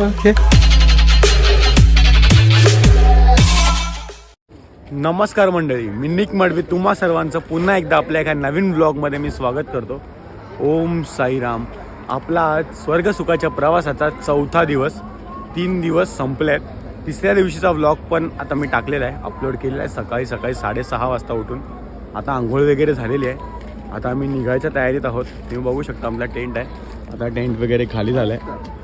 Okay. नमस्कार मंडळी मी निक मडवी तुम्हा सर्वांचं पुन्हा एकदा आपल्या एका नवीन ब्लॉगमध्ये मी स्वागत करतो. ओम साईराम. आपला आज स्वर्गसुखाच्या प्रवासाचा चौथा दिवस तीन दिवस संपले आहेत तिसऱ्या दिवशीचा व्लॉग पण आता मी टाकलेला आहे. अपलोड केलेला आहे सकाळी सकाळी साडेसहा वाजता उठून. आता आंघोळ वगैरे झालेली आहे. आता आम्ही निघायच्या तयारीत आहोत. तुम्ही बघू शकता आपला टेंट आहे. आता टेंट वगैरे खाली झाला आहे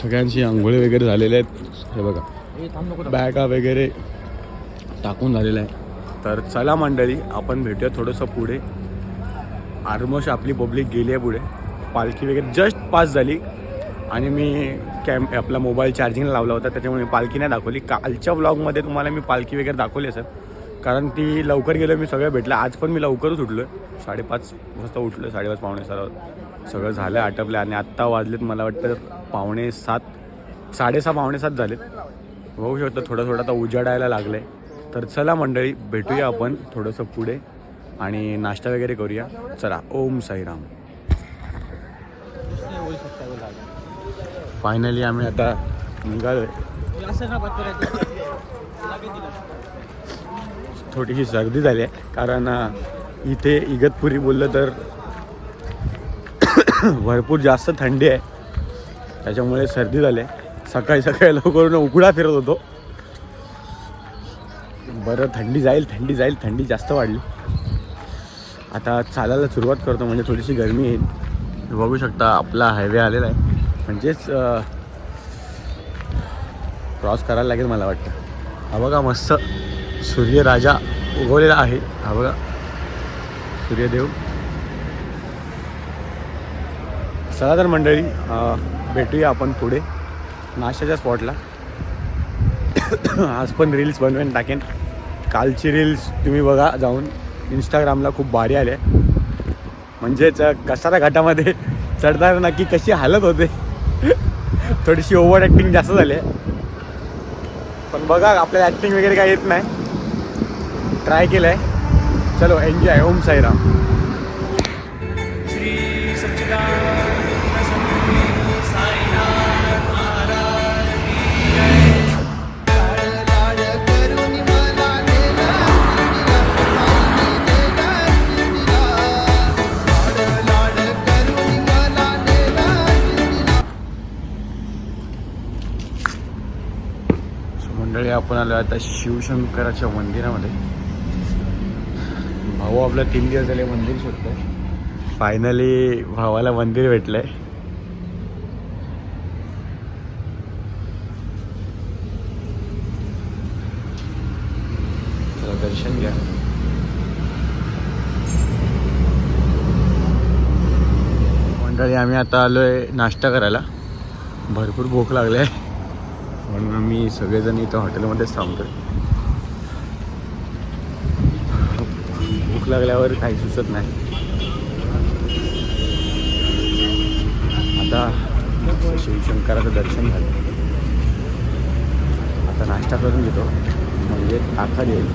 सगळ्यांची आंघोळी वगैरे झालेले आहेत. हे बघा. बॅगा वगैरे टाकून झालेलं आहे. तर चला मंडळी आपण भेटूया थोडंसं पुढे. ऑलमोस्ट आपली पब्लिक गेली आहे पुढे. पालखी वगैरे जस्ट पास झाली. आणि मी कॅम आपला मोबाईल चार्जिंगला लावला होता त्याच्यामुळे मी पालखी नाही दाखवली. कालच्या व्लॉगमध्ये तुम्हाला मी पालखी वगैरे दाखवली असेल कारण ती लवकर गेलो मी सगळं भेटलं. आज पण मी लवकरच उठलो आहे साडेपाच वाजता उठलो साडेपाच पावणे सहा सगळं झालं आटपलं आणि आत्ता वाजलेत मला वाटतं पावणे सात साडेसहा पावणे सात झालेत. बघू शकतो थोडं थोडं आता उजाडायला लागलं आहे तर चला मंडळी भेटूया आपण थोडंसं पुढे आणि नाश्ता वगैरे करूया. चला ओम साईराम. फायनली आम्ही आता निघालोय. थोडीशी सर्दी झाली आहे कारण इथे इगतपुरी बोललं तर भरपूर जास्त थंडी आहे. त्याच्यामुळे सर्दी झाली सकाळी सकाळी लवकर उघडा फिरत होतो. बरं थंडी जाईल थंडी जाईल थंडी जास्त वाढली. आता चालायला सुरुवात करतो म्हणजे थोडीशी गरमी येईल. बघू शकता आपला हायवे आलेला आहे. म्हणजेच क्रॉस करायला लागेल मला वाटतं. हा बघा मस्त सूर्यराजा उगवलेला आहे. हा बघा. सूर्यदेव. चला तर मंडळी भेटूया आपण पुढे. नाश्त्याच्या स्पॉटला आज पण रील्स बनवेन टाकेन. कालची रील्स तुम्ही बघा जाऊन. इंस्टाग्रामला खूप भारी आले. म्हणजेच कसारा घाटामध्ये चढताना नक्की कशी हालत होते? थोडीशी ओव्हर ॲक्टिंग जास्त झाली आहे. पण बघा आपल्याला ॲक्टिंग वगैरे काही येत नाही. ट्राय केलं आहे चलो एन्जॉय ओम साईराम. आपण आलो आता शिवशंकराच्या मंदिरामध्ये. भाऊ आपला तीन दिवस झाले मंदिर शोधतोय. फायनली भावाला मंदिर भेटलंय. दर्शन घ्या. मंडळी आम्ही आता आलोय नाश्ता करायला. भरपूर भूक लागली आहे म्हणून आम्ही सगळेजण इथं हॉटेलमध्येच थांबतो भूक लागल्यावर काही सुचत नाही. आता शिवशंकराचं दर्शन झालं. आता नाश्ता करून घेतो. म्हणजे ताकद येईल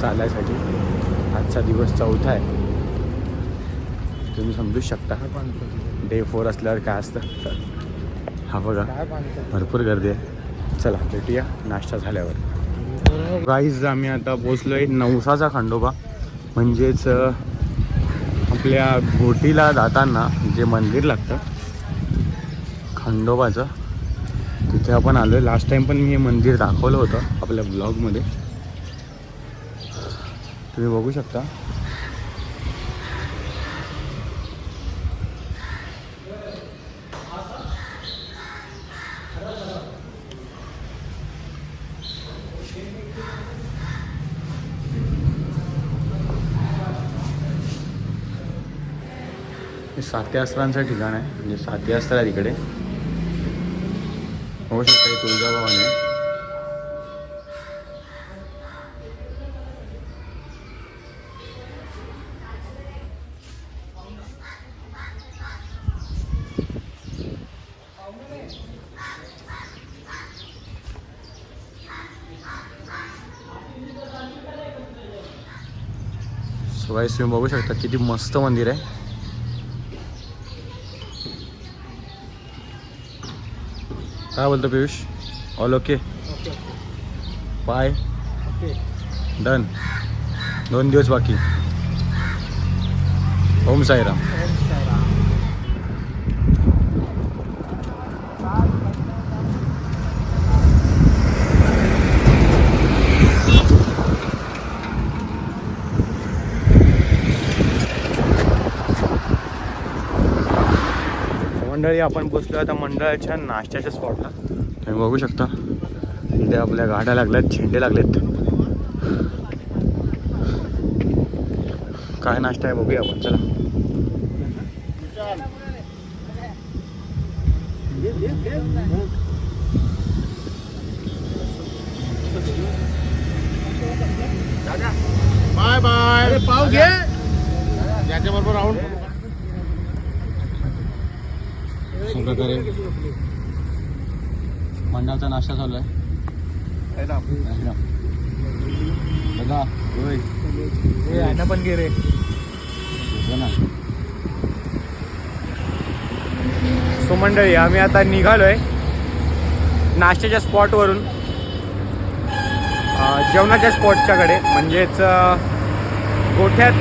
चालायसाठी. आजचा दिवस चौथा आहे. तुम्ही समजूच शकता. डे फोर असल्यावर काय असतं? हा बघा भरपूर गर्दी आहे. चला भेटूया. नाश्ता झाल्यावर. राईज आम्ही आता पोचलोय नवसाचा खंडोबा. म्हणजेच आपल्या गोटीला जाताना जे मंदिर लागतं खंडोबाचं तिथे आपण आलोय. लास्ट टाइम पण मी हे मंदिर दाखवलं होतं आपल्या ब्लॉगमध्ये तुम्ही बघू शकता. साती अस्त्रांचं ठिकाण आहे. म्हणजे साती अस्त्र आहे तिकडे. होऊ शकतं तुळजाभवानी आहे. शिवाय तुम्ही बघू शकता किती मस्त मंदिर आहे. काय बोलतो Piyush? All okay bye okay done दोन दिवस बाकी. ओम साईराम. मंडळी आपण पोचलो आता मंडळाच्या नाश्त्याच्या स्पॉटला तुम्ही बघू शकता इथे आपल्या गाड्या लागल्यात झेंडे लागलेत. काय नाश्ता आहे बघूया आपण चला. Bye bye. पाव घे. याच्या बरोबर अशा प्रकारे मंडळाचा नाश्ता चालू आहे. दादा होय. पण घे रे ना. सो मंडळी आम्ही आता निघालोय नाश्त्याच्या स्पॉटवरून जेवणाच्या स्पॉटच्याकडे म्हणजेच गोठ्यात.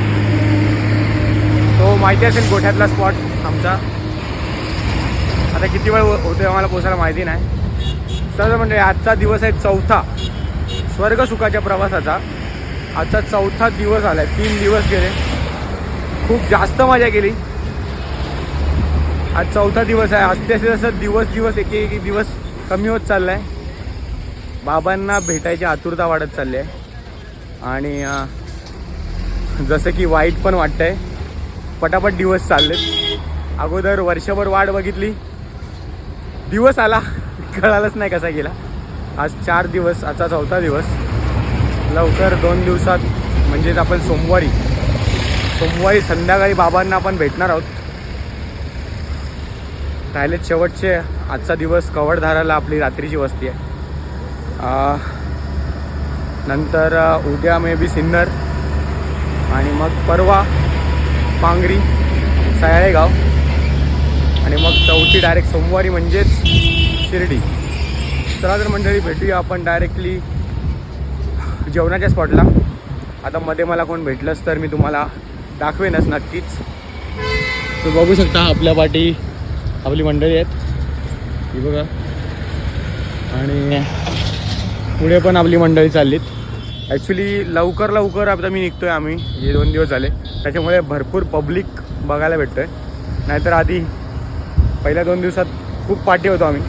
तो माहिती असेल गोठ्यातला स्पॉट आमचा. आता किती वेळ हो- होते आम्हाला पोचायला माहिती नाही. सर म्हणजे आजचा दिवस आहे चौथा. स्वर्ग सुखाच्या प्रवासाचा. आजचा चौथा दिवस आला आहे तीन दिवस गेले. खूप जास्त मजा केली. आज चौथा दिवस आहे. असते असे जसं दिवस दिवस एक एक दिवस कमी होत चालला आहे बाबांना भेटायची आतुरता वाढत चालली आहे. आणि जसं की वाईट पण वाटतंय. पटापट दिवस चाललेत. अगोदर वर्षभर वाट बघितली. दिवस आला. कळालंच नाही कसा गेला. आज चार दिवस आजचा चौथा दिवस. लवकर दोन दिवसात म्हणजेच आपण सोमवारी सोमवारी संध्याकाळी बाबांना आपण भेटणार आहोत. राहिलेत शेवटचे आजचा दिवस कवडधाराला आपली रात्रीची वस्ती आहे. नंतर उद्या मे बी सिन्नर. आणि मग परवा पांगरी सयाळेगाव. आणि मग चौथी डायरेक्ट सोमवारी म्हणजेच शिर्डी. चला तर मंडळी भेटूया आपण डायरेक्टली जेवणाच्या स्पॉटला आता मध्ये मला कोण भेटलंच तर मी तुम्हाला दाखवेनच नक्कीच. तुम्ही बघू शकता आपल्या पाठी आपली मंडळी आहेत. ही बघा. आणि पुढे पण आपली मंडळी चाललीत. ॲक्च्युली लवकर लवकर आता मी निघतोय आम्ही. हे दोन दिवस झाले. त्याच्यामुळे भरपूर पब्लिक बघायला भेटतोय. नाहीतर आधी पहिल्या दोन दिवसात खूप पाठी होतो आम्ही.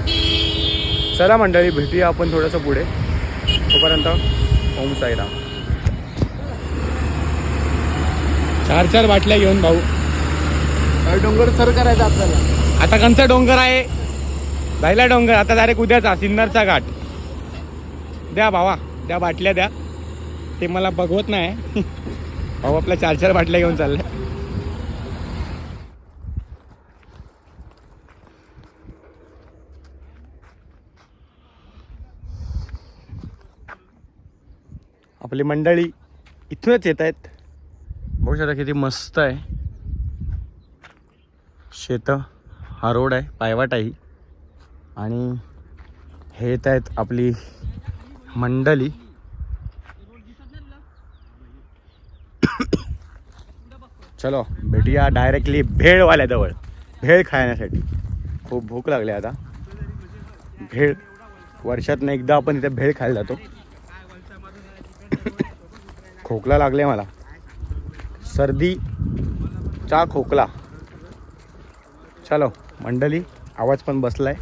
चला मंडळी भेटूया आपण थोडंसं पुढे. तोपर्यंत ओम साईराम. चार चार बाटल्या घेऊन भाऊ. डोंगर सर करायचं आपल्याला. आता कंचा डोंगर आहे? राहिला डोंगर आता डायरेक्ट उद्याचा सिन्नरचा घाट. द्या भावा द्या बाटल्या द्या. ते मला बघवत नाही. भाऊ आपल्या चार चार बाटल्या घेऊन चालले आपली मंडळी इथूनच येत आहेत. बघू शकता किती मस्त आहे. शेत हा रोड आहे पायवाट आहे आणि हे येत आहेत आपली मंडळी. चलो भेटूया डायरेक्टली भेळवाल्याजवळ. भेळ खाण्यासाठी. खूप भूक लागली आता. भेळ वर्षातनं एकदा आपण इथे भेळ खायला जातो. खोकला लागले मला. सर्दीचा खोकला. चलो मंडळी आवाज पण बसलाय.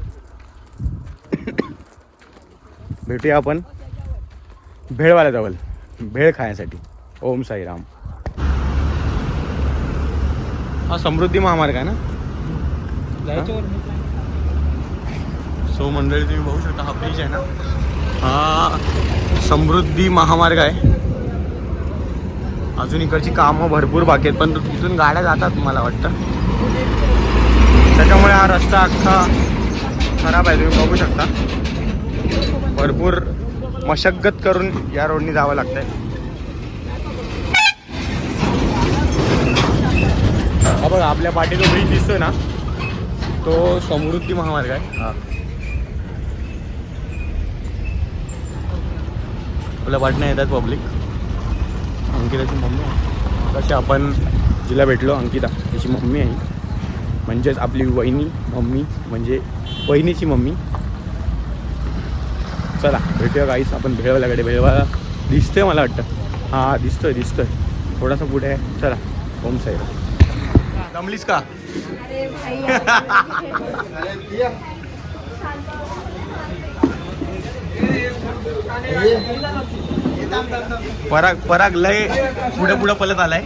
भेटूया आपण भेळवाल्याजवळ भेळ खाण्यासाठी. ओम साईराम. हा समृद्धी महामार्ग आहे ना? सो मंडळी तुम्ही बघू शकता हा ब्रिज आहे ना? हा समृद्धी महामार्ग आहे. अजून इकडची कामं भरपूर बाकी आहेत पण तिथून गाड्या जातात मला वाटतं. त्याच्यामुळे हा रस्ता अख्खा खराब आहे तुम्ही बघू शकता. भरपूर मशक्कत करून या रोडनी जावं लागतं आहे हा बघा आपल्या पाठी जो ब्रिज दिसतोय ना? तो समृद्धी महामार्ग आहे. हा. आपल्या पाटण्या येतात पब्लिक अंकिताची मम्मी आहे. कशी आपण जिला भेटलो अंकिता तिची मम्मी आहे. म्हणजेच आपली वहिनी मम्मी म्हणजे वहिनीची मम्मी. चला भेटूया काहीच आपण भेळवाल्याकडे. भेळवाला दिसतोय मला वाटतं. हां दिसतोय दिसतोय. थोडासा पुढे आहे. चला ओम साईड जमलीस का? पराग पराग लय पुढे पुढे पलत आलाय.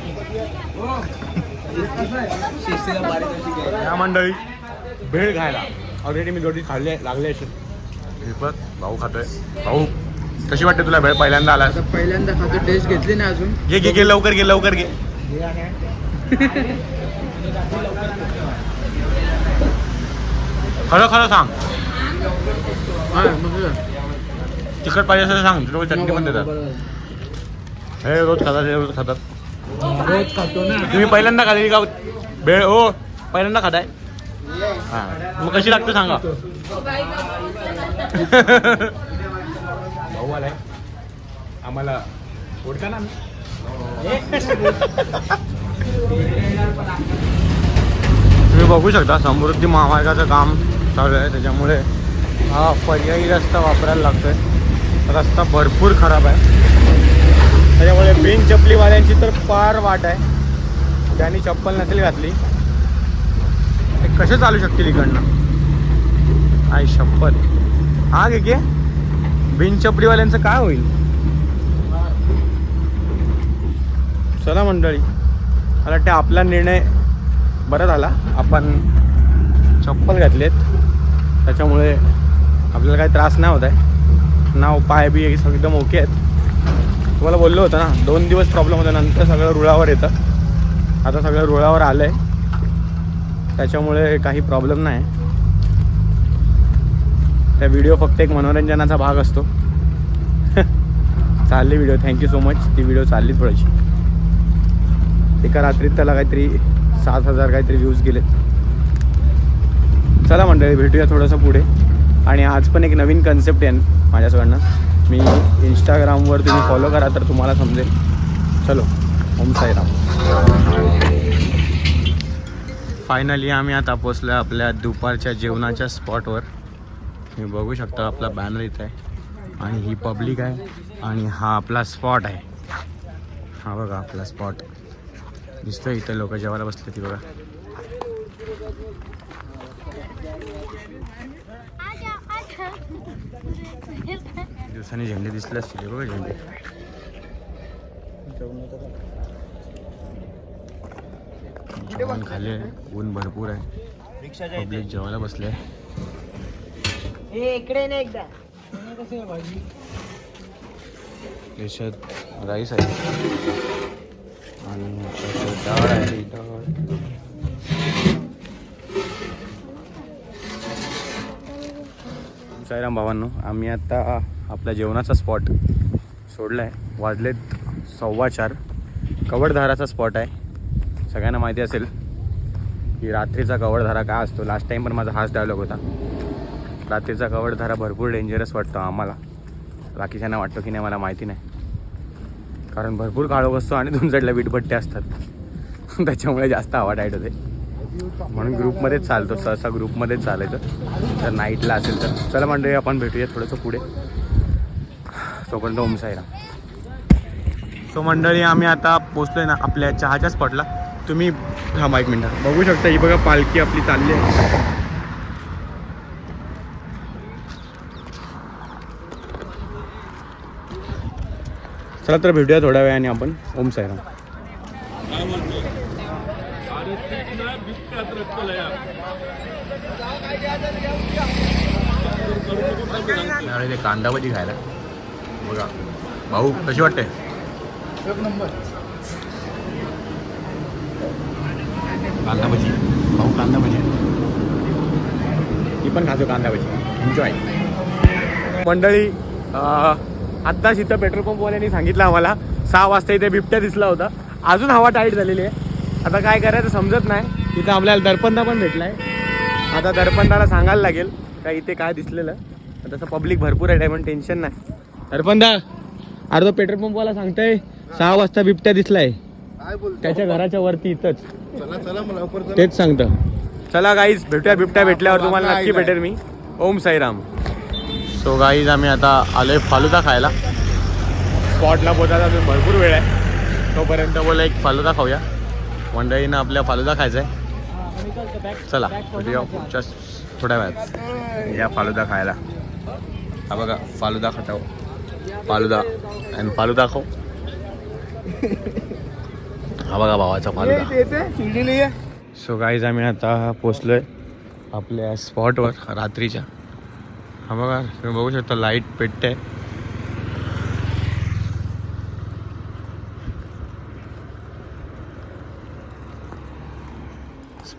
या मंडळी भेळ खायला ऑलरेडी मी जोडी खाल्ली लागले असेल. हे बघ भाऊ खातोय. भाऊ कशी वाटते तुला भेळ? पहिल्यांदा आला पहिल्यांदा खातो. टेस्ट घेतली ना अजून. घे घे घे लवकर घे लवकर घे. खरं खरं सांग. तिखट पाहिजे तर सांग तुला चटणी पण देतात. हे रोज खातात हे रोज खातात. रोज खातो ना. तुम्ही पहिल्यांदा खाल्ली का भेळ हो पहिल्यांदा खाताय? हा. मग कशी लागते सांगा. भाऊ आलाय. आम्हाला ओळखा ना तुम्ही बघू शकता समृद्धी महामार्गाचं काम चालू आहे त्याच्यामुळे हा पर्यायी रस्ता वापरायला लागतोय. रस्ता भरपूर खराब आहे. त्याच्यामुळे बिन चपलीवाल्यांची तर फार वाट आहे. त्यांनी चप्पल नसेल घातली ते कसे चालू शकतील इकडनं? आई शपथ. हा घे के. बिन चपलीवाल्यांचं काय होईल? चला मंडळी. मला वाटतं आपला निर्णय बरा झाला. आपण चप्पल घातलेत. त्याच्यामुळे आपल्याला काही त्रास नाही होत आहे. नाव पाय बी एकदम ओके आहेत. तुम्हाला बोललो होतं ना दोन दिवस प्रॉब्लेम होता नंतर सगळं रुळावर येतं. आता सगळं रुळावर आलं आहे त्याच्यामुळे काही प्रॉब्लेम नाही. त्या व्हिडिओ फक्त एक मनोरंजनाचा भाग असतो. चालली video thank you so much ती व्हिडिओ चालली थोडीशी. एका रात्रीत त्याला काहीतरी सात हजार काहीतरी व्ह्यूज गेले चला मंडळी भेटूया थोडंसं पुढे. आणि आज पण एक नवीन कन्सेप्ट आहे. माझ्याकडनं मी इंस्टाग्रामवर तुम्ही फॉलो करा तर तुम्हाला समजेल. चलो ओम साईराम. फायनली आम्ही आता पोचलो आपल्या दुपारच्या जेवणाच्या स्पॉटवर तुम्ही बघू शकता आपला बॅनर इथं आहे. आणि ही पब्लिक आहे. आणि हा आपला स्पॉट आहे. हा बघा आपला स्पॉट दिसतोय इथं लोक जेवायला बसले ती बघा. दिवसांनी झेंडे दिसले असतील बघा झेंडे. जेवण खाले ऊन भरपूर आहे. पब्लिक जेवायला बसले. इकडे नाही एकदा. याच्यात राईस आहे. आणि डाळ आहे डाळ. साईराम भावांनो आम्ही आता आपला जेवणाचा स्पॉट सोडला आहे वाजलेत सव्वा चार. कवडधाराचा स्पॉट आहे. सगळ्यांना माहिती असेल की रात्रीचा कवडधारा काय असतो. लास्ट टाईम पण माझा हाच डायलॉग होता. रात्रीचा कवडधारा भरपूर डेंजरस वाटतो आम्हाला. बाकीच्यांना वाटतो की नाही मला माहिती नाही. कारण भरपूर काळोख असतो आणि दोन साईडला वीटभट्टे असतात. त्याच्यामुळे जास्त हवा टाईट होते म्हणून ग्रुपमध्येच चालतो सहसा ग्रुपमध्येच चालायचं. जर नाईटला असेल तर. चला मंडळी आपण भेटूया थोडंसं पुढे. तोपर्यंत ओम सो मंडळी आम्ही आता पोचलोय ना आपल्या चहाच्या स्पॉटला तुम्ही थांबा एक मिनटं. बघू शकता ही बघा पालखी आपली चालली आहे. चला तर भेटूया थोड्या वेळाने आपण. ओम साईराम. ते कांदा भजी खायला. बघा. भाऊ कशी वाटते? एक नंबर. कांदा भजी. भाऊ कांदा भजी. मी पण खातो कांदा भजी. एन्जॉय मंडळी आत्ताच इथं पेट्रोल पंपवाल्यांनी सांगितलं आम्हाला सहा वाजता इथे बिबट्या दिसला होता. अजून हवा टाईट झालेली आहे. आता काय करायचं समजत नाही. इथं आपल्याला दरपंदा पण भेटलाय. आता दरपंदाला सांगायला लागेल का इथे काय दिसलेलं. तसं पब्लिक भरपूर आहे पण टेन्शन नाही. दरपंदा अरे तो पेट्रोल पंपवाला सांगताय सहा वाजता बिबट्या दिसलाय. काय बोलतो? त्याच्या घराच्या वरती इथंच. चला चला मला लवकर चला. तेच सांगतं. चला गाईज भेटूया बिबट्या भेटल्यावर तुम्हाला नक्की. भेटेल मी. ओम साईराम. सो गाईज आम्ही आता आलोय फालुदा खायला. स्पॉटला पोचायला अजून भरपूर वेळ आहे. तोपर्यंत बोला एक फालुदा खाऊया. मंडळीनं आपल्या फालुदा खायचा आहे चला भेटूया पुढच्या थोड्या वेळात. या फालुदा खायला. हा बघा फालुदा खाताव. फालुदा. आणि फालुदा खाऊ. हा बघा भावाचा फालुदा. सो गाईज आम्ही आता पोचलोय आपल्या स्पॉटवर रात्रीच्या. हा बघा तुम्ही बघू शकता लाइट पेटते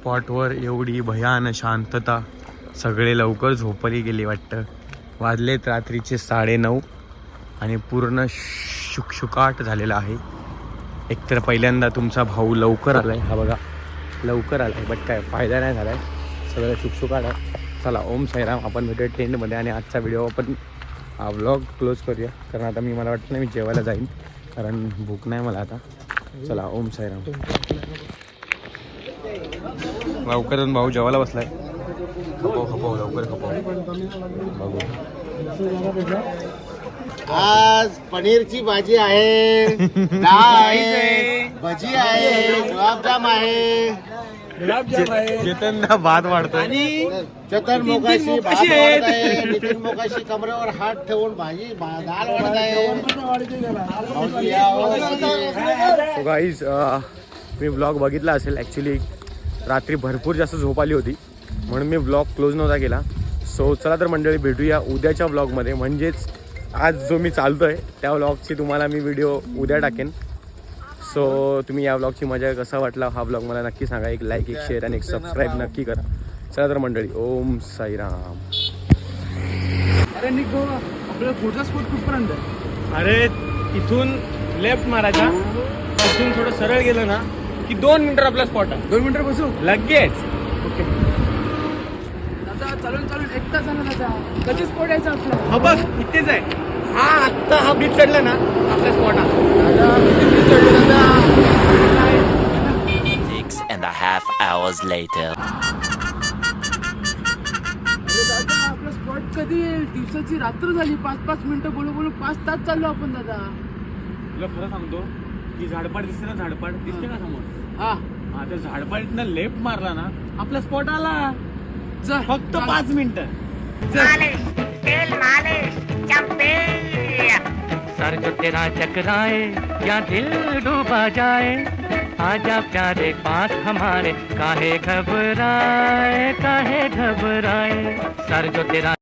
स्पॉटवर एवढी भयान शांतता. सगळे लवकर झोपली गेले वाटतं. वाजलेत रात्रीचे साडेनऊ आणि पूर्ण शुकशुकाट झालेला आहे. एकतर पहिल्यांदा तुमचा भाऊ लवकर आला आहे हा बघा लवकर आला आहे बट काय फायदा नाही झाला आहे सगळं शुकशुकाट आहे. चला ओम साईराम आपण भेटूया ट्रेंडमध्ये आणि आजचा व्हिडिओ आपण हा व्लॉग क्लोज करूया. कारण आता मी मला वाटतं नाही मी जेवायला जाईन. कारण भूक नाही मला आता. चला ओम साईराम. लवकर जाऊन भाऊ जेवायला बसलाय. खपव खपव लवकर खपव. बघू. आज पनीरची भाजी आहे. डाळ आहे. भजी आहे. गुलाबजाम आहे. चेतनला भात वाढतोय. चतन मोकाशी भात वाढत आहे. नितीन मोकाशी कमरेवर हात ठेवून भाजी भा- डाळ वाढत आहे. हो. सो गाईज मी व्लॉग बघितला असेल ॲक्च्युली रात्री भरपूर जास्त झोप आली होती. म्हणून मी व्लॉग क्लोज नव्हता केला. सो चला तर मंडळी भेटूया उद्याच्या व्लॉगमध्ये म्हणजेच आज जो मी चालतोय त्या व्लॉगची तुम्हाला मी व्हिडिओ उद्या टाकेन. सो तुम्ही या व्लॉगची मजा कसा वाटला हा व्लॉग मला नक्की सांगा. एक लाईक एक शेअर आणि एक सबस्क्राईब नक्की करा. चला तर मंडळी ओम साईराम. अरे निक भाऊ आपल्याला पुढचा स्पॉट कुठपर्यंत आहे? अरे तिथून लेफ्ट मारायचा. तिथून थोडं सरळ गेलं ना की दोन मिनिटं आपला स्पॉट आहे. दोन मिनिटं बसू? लगेच. दादा चालून चालून. एक तास झाला दादा. कधी स्पॉट यायचा आपला? हा बघ इथेच आहे. हा आत्ता हा ब्रिज चढला ना? आपला spot Six and a half hours later. अरे दादा आपला स्पॉट कधी येईल? दिवसाची रात्र झाली. पाच पाच मिनिटं बोलू बोलू पाच तास चाललो आपण दादा. तुला खरं सांगतो की झाडपाड दिसते ना झाडपाड दिसते का समोर? हा. हा त्या झाडपाडीतनं लेफ्ट मारला ना आपला स्पॉट आला. चल फक्त चल. पाच मिनिटं. सर जो तेरा चकराए या दिल डूबा जाए। आजा प्यारे पास हमारे काहे घबराए काहे घबराए। सर जो तेरा